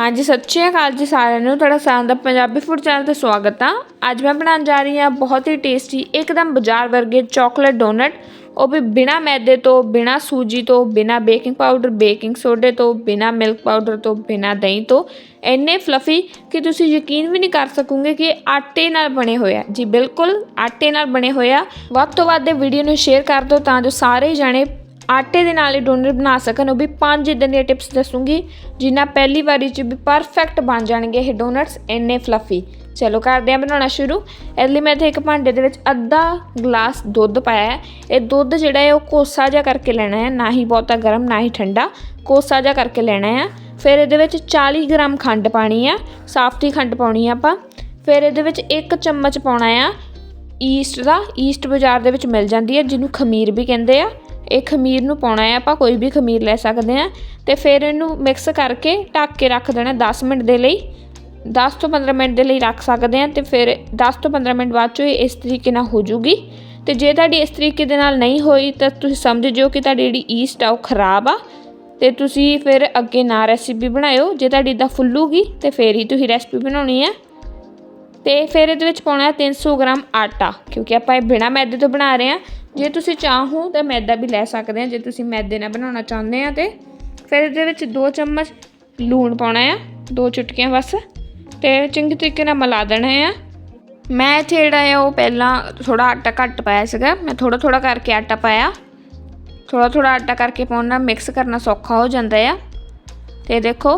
ਹਾਂਜੀ, ਸਤਿ ਸ਼੍ਰੀ ਅਕਾਲ ਜੀ ਸਾਰਿਆਂ ਨੂੰ। ਤੁਹਾਡਾ ਸਾਰਿਆਂ ਦਾ ਪੰਜਾਬੀ ਫੂਡ ਚੈਨਲ ਤੇ ਸਵਾਗਤ ਆ। ਅੱਜ ਮੈਂ ਬਣਾਉਣ ਜਾ ਰਹੀ ਹਾਂ ਬਹੁਤ ਹੀ ਟੇਸਟੀ ਇੱਕਦਮ ਬਾਜ਼ਾਰ ਵਰਗੇ ਚਾਕਲੇਟ ਡੋਨਟ ਉਹ ਵੀ ਬਿਨਾ ਮੈਦੇ ਤੋਂ, ਬਿਨਾ ਸੂਜੀ ਤੋਂ, ਬਿਨਾ ਬੇਕਿੰਗ ਪਾਊਡਰ ਬੇਕਿੰਗ ਸੋਡੇ ਤੋਂ, ਬਿਨਾ ਮਿਲਕ ਪਾਊਡਰ ਤੋਂ, ਬਿਨਾ ਦਹੀਂ ਤੋਂ। ਇੰਨੇ ਫਲਫੀ ਕਿ ਤੁਸੀਂ ਯਕੀਨ ਵੀ ਨਹੀਂ ਕਰ ਸਕੋਗੇ ਕਿ ਆਟੇ ਨਾਲ ਬਣੇ ਹੋਏ ਆ। ਜੀ ਬਿਲਕੁਲ, ਆਟੇ ਨਾਲ ਬਣੇ ਹੋਏ ਆ। ਵੱਧ ਤੋਂ ਵੱਧ ਇਹ ਵੀਡੀਓ ਨੂੰ ਸ਼ੇਅਰ ਕਰ ਦਿਓ ਤਾਂ ਜੋ ਸਾਰੇ ਜਣੇ ਆਟੇ ਦੇ ਨਾਲ ਹੀ ਡੋਨਟ ਬਣਾ ਸਕਣ, ਉਹ ਵੀ ਪੰਜ ਇਦਾਂ ਦੀਆਂ ਟਿਪਸ ਦੱਸੂਗੀ ਜਿਨ੍ਹਾਂ ਪਹਿਲੀ ਵਾਰੀ 'ਚ ਵੀ ਪਰਫੈਕਟ ਬਣ ਜਾਣਗੇ ਇਹ ਡੋਨਟਸ ਇੰਨੇ ਫਲਫੀ ਚਲੋ ਕਰਦੇ ਹਾਂ ਬਣਾਉਣਾ ਸ਼ੁਰੂ। ਇਹਦੇ ਲਈ ਮੈਂ ਇੱਥੇ ਇੱਕ ਭਾਂਡੇ ਦੇ ਵਿੱਚ ਅੱਧਾ ਗਲਾਸ ਦੁੱਧ ਪਾਇਆ ਹੈ। ਇਹ ਦੁੱਧ ਜਿਹੜਾ ਹੈ ਉਹ ਕੋਸਾ ਜਿਹਾ ਕਰਕੇ ਲੈਣਾ ਹੈ, ਨਾ ਹੀ ਬਹੁਤਾ ਗਰਮ, ਨਾ ਹੀ ਠੰਡਾ। ਕੋਸਾ ਜਿਹਾ ਕਰਕੇ ਲੈਣਾ ਹੈ। ਫਿਰ ਇਹਦੇ ਵਿੱਚ 40 ਗ੍ਰਾਮ ਖੰਡ ਪਾਣੀ ਆ ਸਾਫਤੀ ਖੰਡ ਪਾਉਣੀ ਆ ਆਪਾਂ। ਫਿਰ ਇਹਦੇ ਵਿੱਚ ਇੱਕ ਚਮਚ ਪਾਉਣਾ ਆ ਈਸਟ ਦਾ। ਈਸਟ ਬਾਜ਼ਾਰ ਦੇ ਵਿੱਚ ਮਿਲ ਜਾਂਦੀ ਹੈ, ਜਿਹਨੂੰ ਖਮੀਰ ਵੀ ਕਹਿੰਦੇ ਆ। ਇਹ ਖਮੀਰ ਨੂੰ ਪਾਉਣਾ ਹੈ, ਆਪਾਂ ਕੋਈ ਵੀ ਖਮੀਰ ਲੈ ਸਕਦੇ ਆ ਤੇ ਫਿਰ ਇਹਨੂੰ ਮਿਕਸ ਕਰਕੇ ਢੱਕ ਕੇ ਰੱਖ ਦੇਣਾ 10 ਮਿੰਟ ਦੇ ਲਈ। 10 ਤੋਂ 15 ਮਿੰਟ ਦੇ ਲਈ ਰੱਖ ਸਕਦੇ ਆ ਤੇ ਫਿਰ 10 ਤੋਂ 15 ਮਿੰਟ ਬਾਅਦ ਚੋਂ ਇਹ ਇਸ ਤਰੀਕੇ ਨਾਲ ਹੋ ਜੂਗੀ। ਤੇ ਜੇ ਤੁਹਾਡੀ ਇਸ ਤਰੀਕੇ ਦੇ ਨਾਲ ਨਹੀਂ ਹੋਈ ਤਾਂ ਤੁਸੀਂ ਸਮਝ ਜਿਓ ਕਿ ਤੁਹਾਡੀ ਜਿਹੜੀ ਈਸਟ ਆ ਉਹ ਖਰਾਬ ਆ। ਤੇ ਤੁਸੀਂ ਫਿਰ ਅੱਗੇ ਨਾ ਰੈਸਿਪੀ ਬਣਾਇਓ, ਜੇ ਤੁਹਾਡੀ ਇਦਾਂ ਫੁੱਲੂਗੀ ਤੇ ਫਿਰ ਹੀ ਤੁਸੀਂ ਰੈਸਿਪੀ ਬਣਾਉਣੀ ਹੈ। ਤੇ ਫਿਰ ਇਹਦੇ ਵਿੱਚ ਪਾਉਣਾ ਹੈ 300 ਗ੍ਰਾਮ ਆਟਾ, ਕਿਉਂਕਿ ਆਪਾਂ ਇਹ ਬਿਨਾ ਮੈਦੇ ਤੋਂ ਬਣਾ ਰਹੇ ਹਾਂ। ਜੇ ਤੁਸੀਂ ਚਾਹੋ ਤਾਂ ਮੈਦਾ ਵੀ ਲੈ ਸਕਦੇ ਆ, ਜੇ ਤੁਸੀਂ ਮੈਦੇ ਨਾਲ ਬਣਾਉਣਾ ਚਾਹੁੰਦੇ ਆ ਤੇ ਫਿਰ ਇਹਦੇ ਵਿੱਚ 2 ਚਮਚ ਲੂਣ ਪਾਉਣਾ ਆ, ਦੋ ਚੁਟਕੀਆਂ ਬਸ, ਤੇ ਚੰਗੇ ਤਰੀਕੇ ਨਾਲ ਮਿਲਾ ਦੇਣਾ ਆ। ਮੈਂ ਇੱਥੇ ਜਿਹੜਾ ਹੈ ਉਹ ਪਹਿਲਾਂ ਥੋੜਾ ਆਟਾ ਘੱਟ ਪਾਇਆ ਸੀਗਾ, ਮੈਂ ਥੋੜਾ ਥੋੜਾ ਕਰਕੇ ਆਟਾ ਪਾਇਆ। ਥੋੜਾ ਥੋੜਾ ਆਟਾ ਕਰਕੇ ਪਾਉਣਾ, ਮਿਕਸ ਕਰਨਾ ਸੌਖਾ ਹੋ ਜਾਂਦਾ ਆ। ਤੇ ਦੇਖੋ,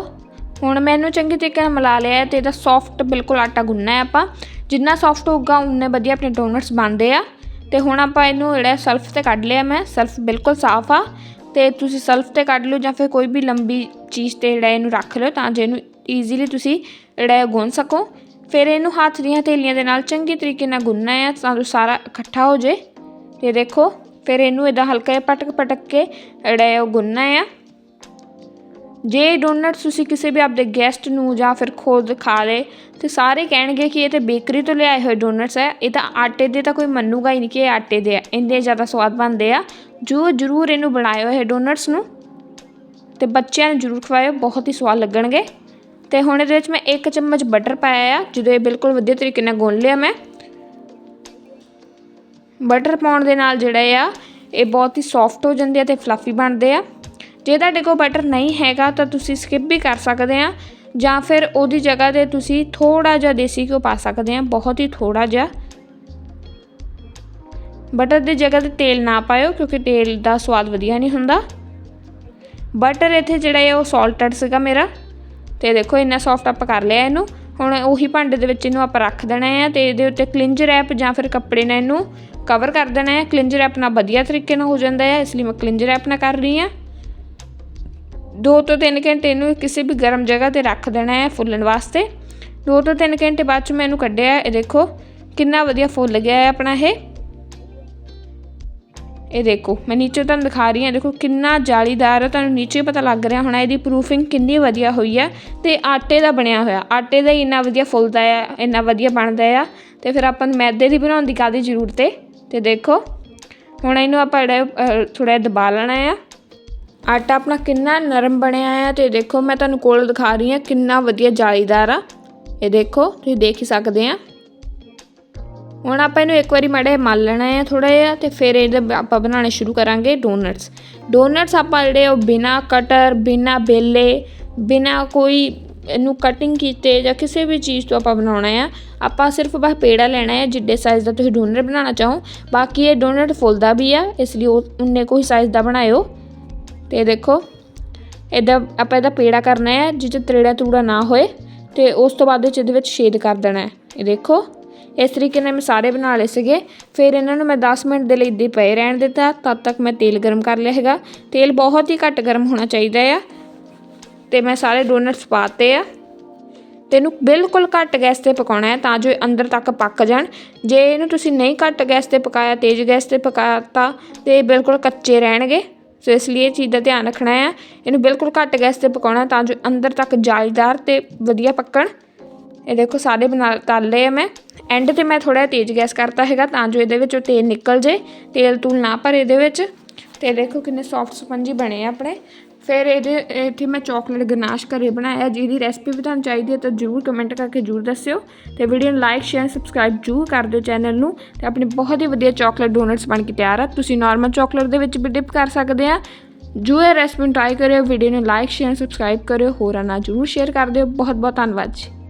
ਹੁਣ ਮੈਂ ਇਹਨੂੰ ਚੰਗੀ ਤਰੀਕੇ ਨਾਲ ਮਿਲਾ ਲਿਆ ਹੈ ਤੇ ਇਹਦਾ ਸੌਫਟ ਬਿਲਕੁਲ ਆਟਾ ਗੁੰਨਣਾ ਹੈ ਆਪਾਂ। ਜਿੰਨਾ ਸੌਫਟ ਹੋਊਗਾ, ਉਨੇ ਵਧੀਆ ਆਪਣੇ ਡੋਨਟਸ ਬਣਦੇ ਆ। ਤੇ ਹੁਣ ਆਪਾਂ ਇਹਨੂੰ ਜਿਹੜਾ ਸਲਫ ਤੇ ਕੱਢ ਲਿਆ ਮੈਂ ਸਲਫ ਬਿਲਕੁਲ ਸਾਫ਼ ਆ। ਤੇ ਤੁਸੀਂ ਸਲਫ ਤੇ ਕੱਢ ਲਓ ਜਾਂ ਫਿਰ ਕੋਈ ਵੀ ਲੰਬੀ ਚੀਜ਼ ਤੇ ਜਿਹੜਾ ਇਹਨੂੰ ਰੱਖ ਲਿਓ ਤਾਂ ਜੇ ਇਹਨੂੰ ਈਜ਼ੀਲੀ ਤੁਸੀਂ ਜਿਹੜਾ ਇਹ ਗੁੰਨ ਸਕੋ। ਫਿਰ ਇਹਨੂੰ ਹੱਥ ਦੀਆਂ ਹਥੇਲੀਆਂ ਦੇ ਨਾਲ ਚੰਗੀ ਤਰੀਕੇ ਨਾਲ ਗੁੰਨਣਾ ਹੈ ਤਾਂ ਜੋ ਸਾਰਾ ਇਕੱਠਾ ਹੋ ਜੇ ਤੇ ਦੇਖੋ, ਫਿਰ ਇਹਨੂੰ ਇਦਾਂ ਹਲਕਾ ਜਿਹਾ ਪਟਕ ਪਟਕ ਕੇ ਜਿਹੜਾ ਹੈ ਉਹ ਗੁੰਨਣਾ ਹੈ। ਜੇ ਡੋਨਟਸ ਤੁਸੀਂ ਕਿਸੇ ਵੀ ਆਪਦੇ ਗੈਸਟ ਨੂੰ ਜਾਂ ਫਿਰ ਖੁਦ ਖਾ ਲਏ, ਤੇ ਸਾਰੇ ਕਹਿਣਗੇ ਕਿ ਇਹ ਤੇ ਬੇਕਰੀ ਤੋਂ ਲਿਆਏ ਹੋਏ ਡੋਨਟਸ ਹੈ, ਇਹ ਤਾਂ ਆਟੇ ਦੇ ਤਾਂ ਕੋਈ ਮੰਨੂਗਾ ਹੀ ਨਹੀਂ ਕਿ ਇਹ ਆਟੇ ਦੇ ਆ, ਇੰਨੇ ਜ਼ਿਆਦਾ ਸਵਾਦ ਬਣਦੇ ਆ। ਜੋ ਜਰੂਰ ਇਹਨੂੰ ਬਣਾਇਓ ਇਹ ਡੋਨਟਸ ਨੂੰ, ਤੇ ਬੱਚਿਆਂ ਨੂੰ ਜਰੂਰ ਖਵਾਇਓ, ਬਹੁਤ ਹੀ ਸਵਾਦ ਲੱਗਣਗੇ। ਤੇ ਹੁਣ ਇਹਦੇ ਵਿੱਚ ਮੈਂ ਇੱਕ ਚਮਚ ਬਟਰ ਪਾਇਆ ਆ, ਜਦੋਂ ਇਹ ਬਿਲਕੁਲ ਵਧੀਆ ਤਰੀਕੇ ਨਾਲ ਗੁੰਨ ਲਿਆ ਮੈਂ। ਬਟਰ ਪਾਉਣ ਦੇ ਨਾਲ ਜਿਹੜਾ ਆ, ਇਹ ਬਹੁਤ ਹੀ ਸੌਫਟ ਹੋ ਜਾਂਦੇ ਆ ਤੇ ਫਲਫੀ ਬਣਦੇ ਆ। ਜੇ ਤੁਹਾਡੇ ਕੋਲ ਬਟਰ ਨਹੀਂ ਹੈਗਾ ਤਾਂ ਤੁਸੀਂ ਸਕਿਪ ਵੀ ਕਰ ਸਕਦੇ ਆ, ਜਾਂ ਫਿਰ ਉਹਦੀ ਜਗ੍ਹਾ ਤੇ ਤੁਸੀਂ ਥੋੜਾ ਜਿਹਾ ਦੇਸੀ ਘਿਓ ਪਾ ਸਕਦੇ ਆ, ਬਹੁਤ ਹੀ ਥੋੜਾ ਜਿਹਾ। ਬਟਰ ਦੀ ਜਗ੍ਹਾ ਤੇ ਤੇਲ ਨਾ ਪਾਇਓ, ਕਿਉਂਕਿ ਤੇਲ ਦਾ ਸਵਾਦ ਵਧੀਆ ਨਹੀਂ ਹੁੰਦਾ। ਬਟਰ ਇੱਥੇ ਜਿਹੜਾ ਹੈ ਉਹ ਸਾਲਟਡ ਸੀਗਾ ਮੇਰਾ। ਤੇ ਦੇਖੋ, ਇੰਨਾ ਸੌਫਟ ਆਪਾਂ ਕਰ ਲਿਆ ਇਹਨੂੰ। ਹੁਣ ਉਹੀ ਭਾਂਡੇ ਦੇ ਵਿੱਚ ਇਹਨੂੰ ਆਪਾਂ ਰੱਖ ਦੇਣਾ ਹੈ ਤੇ ਇਹਦੇ ਉੱਤੇ ਕਲਿੰਜ ਰੈਪ ਜਾਂ ਫਿਰ ਕੱਪੜੇ ਨਾਲ ਇਹਨੂੰ ਕਵਰ ਕਰ ਦੇਣਾ ਹੈ ਕਲਿੰਜ ਰੈਪ ਨਾਲ ਵਧੀਆ ਤਰੀਕੇ ਨਾਲ ਹੋ ਜਾਂਦਾ ਹੈ ਇਸ ਲਈ ਮੈਂ ਕਲਿੰਜ ਰੈਪ ਨਾਲ ਕਰ ਰਹੀ ਹਾਂ ਦੋ ਤੋਂ ਤਿੰਨ ਘੰਟੇ ਇਹਨੂੰ ਕਿਸੇ ਵੀ ਗਰਮ ਜਗ੍ਹਾ ਤੇ ਰੱਖ ਦੇਣਾ ਹੈ ਫੁੱਲਣ ਵਾਸਤੇ। ਦੋ ਤੋਂ ਤਿੰਨ ਘੰਟੇ ਬਾਅਦ ਚ ਮੈਂ ਇਹਨੂੰ ਕੱਢਿਆ, ਇਹ ਦੇਖੋ ਕਿੰਨਾ ਵਧੀਆ ਫੁੱਲ ਗਿਆ ਹੈ ਆਪਣਾ ਇਹ। ਇਹ ਦੇਖੋ, ਮੈਂ ਨੀਚੇ ਤੁਹਾਨੂੰ ਦਿਖਾ ਰਹੀ ਹਾਂ, ਦੇਖੋ ਕਿੰਨਾ ਜਾਲੀਦਾਰ ਹੈ, ਤੁਹਾਨੂੰ ਨੀਚੇ ਪਤਾ ਲੱਗ ਰਿਹਾ ਹੋਣਾ, ਇਹਦੀ ਪ੍ਰੂਫਿੰਗ ਕਿੰਨੀ ਵਧੀਆ ਹੋਈ ਹੈ। ਤੇ ਆਟੇ ਦਾ ਬਣਿਆ ਹੋਇਆ, ਆਟੇ ਦਾ ਹੀ ਇੰਨਾ ਵਧੀਆ ਫੁੱਲਦਾ ਹੈ, ਇੰਨਾ ਵਧੀਆ ਬਣਦਾ ਆ ਤੇ ਫਿਰ ਆਪਾਂ ਨੂੰ ਮੈਦੇ ਦੀ ਬਣਾਉਣ ਦੀ ਕਾਦੀ ਜ਼ਰੂਰਤ ਹੈ? ਤੇ ਦੇਖੋ, ਹੁਣ ਇਹਨੂੰ ਆਪਾਂ ਜਿਹੜਾ ਥੋੜਾ ਦਬਾ ਲੈਣਾ ਆ ਆਟਾ ਆਪਣਾ ਕਿੰਨਾ ਨਰਮ ਬਣਿਆ ਆ ਤੇ ਦੇਖੋ ਮੈਂ ਤੁਹਾਨੂੰ ਕੋਲ ਦਿਖਾ ਰਹੀ ਹਾਂ ਕਿੰਨਾ ਵਧੀਆ ਜਾਲੀਦਾਰ ਆ। ਇਹ ਦੇਖੋ, ਤੁਸੀਂ ਦੇਖ ਹੀ ਸਕਦੇ ਆ। ਹੁਣ ਆਪਾਂ ਇਹਨੂੰ ਇੱਕ ਵਾਰੀ ਮਾੜਾ ਮਲ ਲੈਣਾ ਹੈ ਥੋੜਾ ਜਿਹਾ ਤੇ ਫਿਰ ਇਹਦੇ ਆਪਾਂ ਬਣਾਉਣੇ ਸ਼ੁਰੂ ਕਰਾਂਗੇ ਡੋਨਟਸ ਡੋਨਟਸ ਆਪਾਂ ਜਿਹੜੇ ਉਹ ਬਿਨਾ ਕਟਰ ਬਿਨਾ ਬੇਲੇ, ਬਿਨਾ ਕੋਈ ਇਹਨੂੰ ਕਟਿੰਗ ਕੀਤੇ ਜਾਂ ਕਿਸੇ ਵੀ ਚੀਜ਼ ਤੋਂ ਆਪਾਂ ਬਣਾਉਣਾ ਆ। ਆਪਾਂ ਸਿਰਫ ਬਸ ਪੇੜਾ ਲੈਣਾ ਹੈ ਜਿੱਡੇ ਸਾਈਜ਼ ਦਾ ਤੁਸੀਂ ਡੋਨਟ ਬਣਾਉਣਾ ਚਾਹੋ। ਬਾਕੀ ਇਹ ਡੋਨਟ ਫੁੱਲਦਾ ਵੀ ਆ, ਇਸ ਲਈ ਉਹ ਉਨੇ ਕੋਈ ਸਾਈਜ਼ ਦਾ ਬਣਾਇਓ। ਤੇ ਦੇਖੋ, ਇਹਦਾ ਆਪਾਂ ਇਹਦਾ ਪੇੜਾ ਕਰਨਾ ਹੈ ਜਿੱਚ ਤਰੇੜਾ ਤੂੜਾ ਨਾ ਹੋਏ, ਤੇ ਉਸ ਤੋਂ ਬਾਅਦ ਵਿੱਚ ਇਹਦੇ ਵਿੱਚ ਛੇਦ ਕਰ ਦੇਣਾ ਹੈ। ਇਹ ਦੇਖੋ, ਇਸ ਤਰੀਕੇ ਨਾਲ ਮੈਂ ਸਾਰੇ ਬਣਾ ਲਏ ਸੀਗੇ। ਫਿਰ ਇਹਨਾਂ ਨੂੰ ਮੈਂ 10 ਮਿੰਟ ਦੇ ਲਈ ਇੱਦਾਂ ਪਏ ਰਹਿਣ ਦਿੱਤਾ, ਤਦ ਤੱਕ ਮੈਂ ਤੇਲ ਗਰਮ ਕਰ ਲਿਆ ਹੈਗਾ। ਤੇਲ ਬਹੁਤ ਹੀ ਘੱਟ ਗਰਮ ਹੋਣਾ ਚਾਹੀਦਾ ਆ। ਤੇ ਮੈਂ ਸਾਰੇ ਡੋਨਟਸ ਪਾਤੇ ਆ। ਤੇ ਇਹਨੂੰ ਬਿਲਕੁਲ ਘੱਟ ਗੈਸ ਤੇ ਪਕਾਉਣਾ ਹੈ, ਤਾਂ ਜੋ ਇਹ ਅੰਦਰ ਤੱਕ ਪੱਕ ਜਾਣ। ਜੇ ਇਹਨੂੰ ਤੁਸੀਂ ਨਹੀਂ ਘੱਟ ਗੈਸ ਤੇ ਪਕਾਇਆ, ਤੇਜ਼ ਗੈਸ ਤੇ ਪਕਾਤਾ, ਤੇ ਇਹ ਬਿਲਕੁਲ ਕੱਚੇ ਰਹਿਣਗੇ। ਸੋ ਇਸ ਲਈ ਇਹ ਚੀਜ਼ ਦਾ ਧਿਆਨ ਰੱਖਣਾ ਹੈ। ਇਹਨੂੰ ਬਿਲਕੁਲ ਘੱਟ ਗੈਸ ਤੇ ਪਕਾਉਣਾ ਤਾਂ ਜੋ ਅੰਦਰ ਤੱਕ ਜਾਲੀਦਾਰ ਤੇ ਵਧੀਆ ਪੱਕਣ। ਇਹ ਦੇਖੋ ਸਾਰੇ ਬਣਾ ਤਲ ਲਏ ਆ ਮੈਂ। ਐਂਡ ਤੇ ਮੈਂ ਥੋੜਾ ਤੇਜ਼ ਗੈਸ ਕਰਤਾ ਹੈਗਾ ਤਾਂ ਜੋ ਇਹਦੇ ਵਿੱਚੋਂ ਤੇਲ ਨਿਕਲ ਜੇ। ਤੇਲ ਤੂਲ ਨਾ ਭਰੇ ਇਹਦੇ ਵਿੱਚ। ਤੇ ਦੇਖੋ ਕਿੰਨੇ ਸੌਫਟ ਸਪੰਜੀ ਬਣੇ ਆ ਆਪਣੇ। ਫਿਰ ਇਹਦੇ, ਇੱਥੇ ਮੈਂ ਚਾਕਲੇਟ ਗਨਾਸ਼ ਘਰੇ ਬਣਾਇਆ, ਜਿਹਦੀ ਰੈਸਪੀ ਵੀ ਤੁਹਾਨੂੰ ਚਾਹੀਦੀ ਹੈ ਤਾਂ ਜਰੂਰ ਕਮੈਂਟ ਕਰਕੇ ਜਰੂਰ ਦੱਸਿਓ। ਤੇ ਵੀਡੀਓ ਨੂੰ ਲਾਈਕ ਸ਼ੇਅਰ ਸਬਸਕ੍ਰਾਈਬ ਜਰੂਰ ਕਰ ਦਿਓ ਚੈਨਲ ਨੂੰ ਤੇ ਆਪਣੇ ਬਹੁਤ ਹੀ ਵਧੀਆ ਚਾਕਲੇਟ ਡੋਨਟਸ ਬਣ ਕੇ ਤਿਆਰ ਆ। ਤੁਸੀਂ ਨਾਰਮਲ ਚਾਕਲੇਟ ਦੇ ਵਿੱਚ ਵੀ ਡਿਪ ਕਰ ਸਕਦੇ ਆ। ਜੋ ਇਹ ਰੈਸਪੀ ਟਰਾਈ ਕਰਿਓ ਵੀਡੀਓ ਨੂੰ ਲਾਈਕ ਸ਼ੇਅਰ ਸਬਸਕ੍ਰਾਈਬ ਕਰਿਓ, ਹੋਰਾਂ ਨਾਲ ਜਰੂਰ ਸ਼ੇਅਰ ਕਰ ਦਿਓ। ਬਹੁਤ ਬਹੁਤ ਧੰਨਵਾਦ ਜੀ।